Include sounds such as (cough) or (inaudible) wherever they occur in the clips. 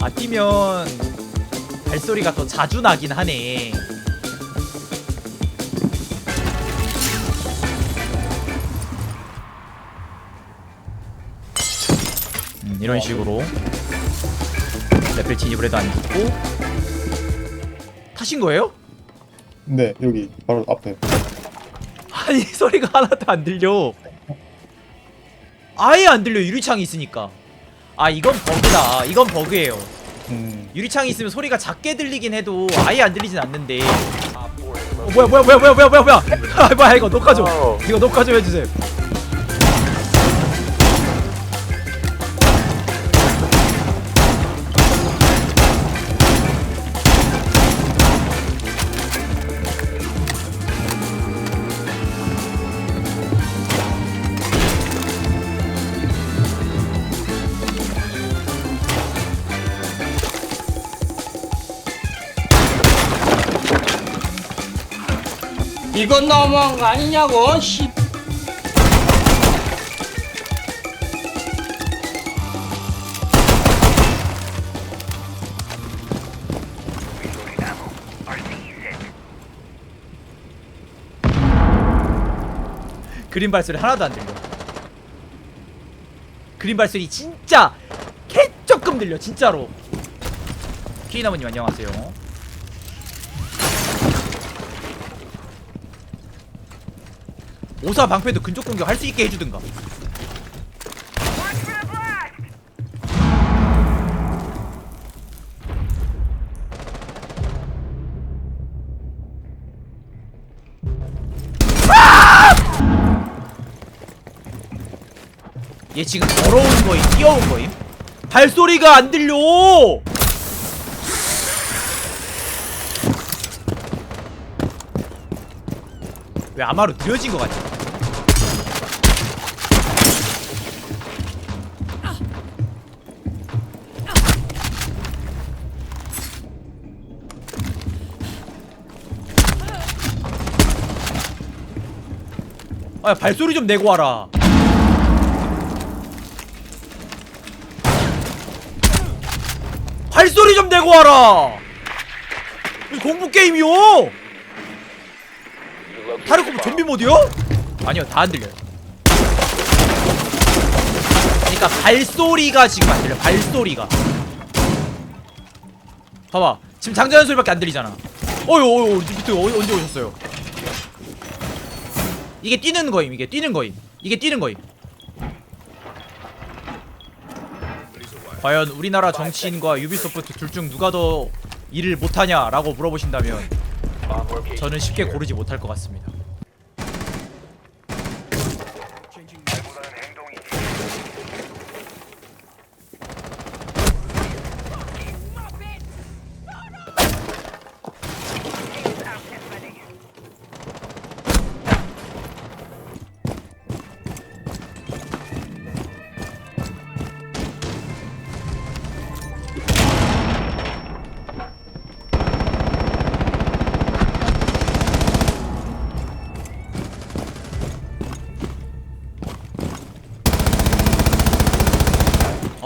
아 뛰면 발소리가 더 자주 나긴 하네. 음, 이런 식으로 레벨 진입을 해도 안 죽고 타신 거예요? 네 여기 바로 앞에 아니 (laughs) 소리가 하나도 안 들려. 아예 안 들려 유리창이 있으니까. 아 이건 버그다. 이건 버그예요. 음 유리창이 있으면 소리가 작게 들리긴 해도 아예 안 들리진 않는데. 어, 뭐야 뭐야 뭐야 뭐야 뭐야 뭐야 뭐야. (laughs) 아 뭐야 이거 녹화 좀. 이거 녹화 좀 해주세요. 이건 너무한 거 아니냐고 씨. 그림 발소리 하나도 안 들려. 그림 발소리 진짜 개 조금 들려 진짜로. 키나무님 안녕하세요. 오사 방패도 근접 공격 할 수 있게 해주든가. 얘 지금 더러운 거임, 뛰어온 거임. 발소리가 안 들려. 왜 아마로 느려진 것 같지? 아 발소리 좀 내고 와라. 발소리 좀 내고 와라. 이 공부 게임이요. 타르코프 좀비 모드요? 아니요 다 안 들려요. 그러니까 발소리가 지금 안 들려. 발소리가. 봐봐. 지금 장전한 소리밖에 안 들리잖아. 어유 어유 밑에 어, 언제 오셨어요? 이게 뛰는 거임. 이게 뛰는 거임. 이게 뛰는 거임. 과연 우리나라 정치인과 유비소프트 둘 중 누가 더 일을 못하냐라고 물어보신다면 저는 쉽게 고르지 못할 것 같습니다.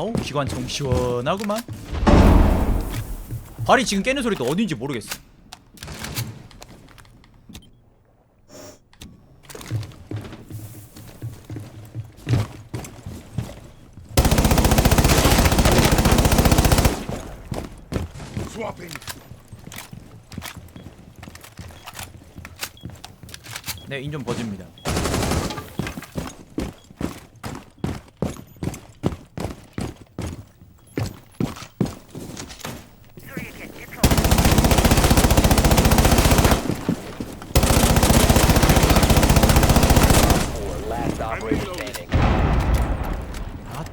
어우 기관 정 시원하구만. 발이 지금 깨는 소리도 어딘지 모르겠어. 네, 인좀 버집니다.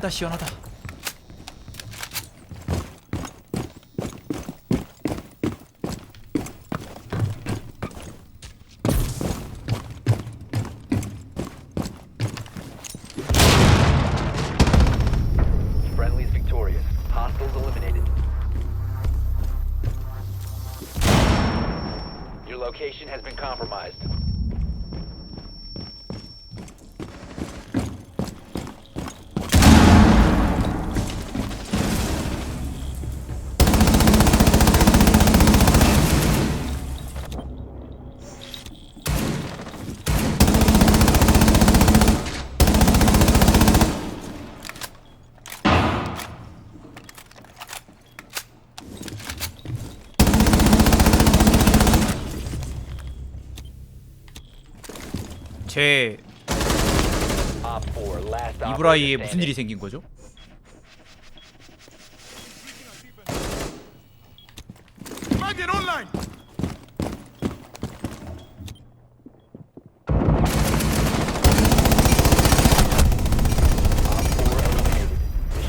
아따 시원하다. Friendly's victorious. Hostiles eliminated. Your location has been compromised. 제 Op 4, last 이브라이에 무슨. 일이 생긴 거죠?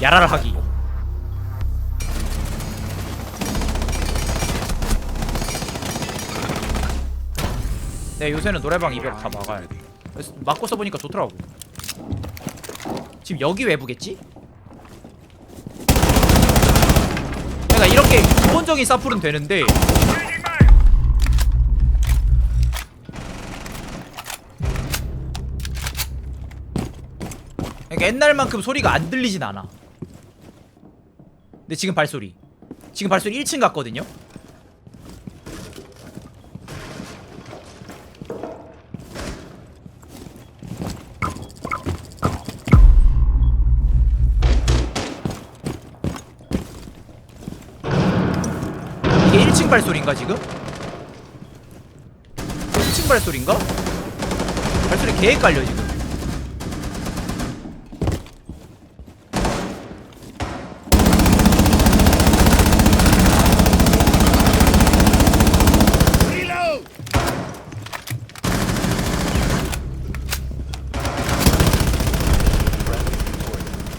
야라를 하기. 네 요새는 노래방 이별 다 막아야 돼. 막고 써보니까 좋더라고. 지금 여기 외부겠지? 그러니까 이렇게 기본적인 사풀은 되는데 그러니까 옛날만큼 소리가 안 들리진 않아 근데 지금 발소리 지금 발소리 1층 같거든요? 발소리인가 지금? 1층 발소리인가? 발소리 개 헷갈려 지금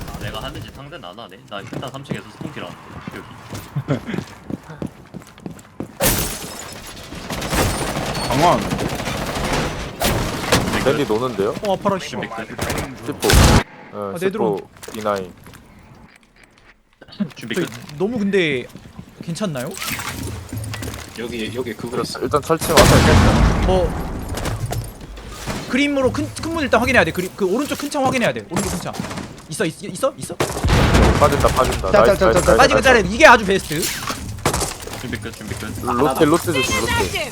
아, 내가 하는 짓 상대 안 하네. 나 일단 3층에서 스폰킬 하는데 여기. (laughs) 강원. 밴디 노는데요? 어 아파라 씨 준비 끝. C4 어, 아, 내 드론. C4 E9 준비 저희. 너무 근데 괜찮나요? 여기 여기 그거였어. 일단 철치 와서 뭐 그림으로 큰 큰 문 일단 확인해야 돼. 그림 그 오른쪽 큰 창 확인해야 돼. 오른쪽 큰 창. 있어 있, 있어 있어? 빠진다 빠진다 자, 나이스 자, 자, 나이스 자, 빠지고 나이스. 이게 아주 베스트. 준비 끝. 준비 끝. 로테 로테 조심 로테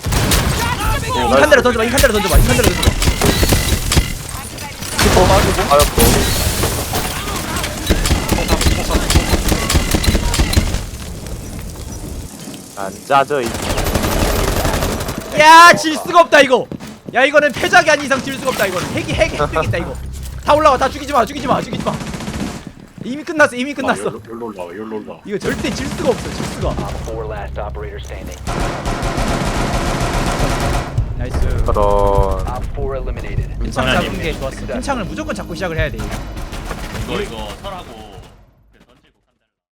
인칸 대로 던져봐. 인칸 대로 던져봐. 인칸 대로 던져봐. 아였고 안 짜져 이 야, 질 수가 없다 이거. 야, 이거는 패작이 아닌 이상 질 수가 없다 이거는. 핵이 핵 핵이다 이거. 다 올라와. 다 죽이지 마. 죽이지 마. 죽이지 마. 이미 끝났어. 이미 끝났어. 여기로 여기로 올라와. 여기로 올라와. 이거 절대 질 수가 없어. 질 수가. Op 4, last operator standing. 나이스. 그런 Op 4 eliminated. 큰창 사장님. 잡은 게 좋았어. 큰 창을 무조건 잡고 시작을 해야 돼. 이거 이거 설하고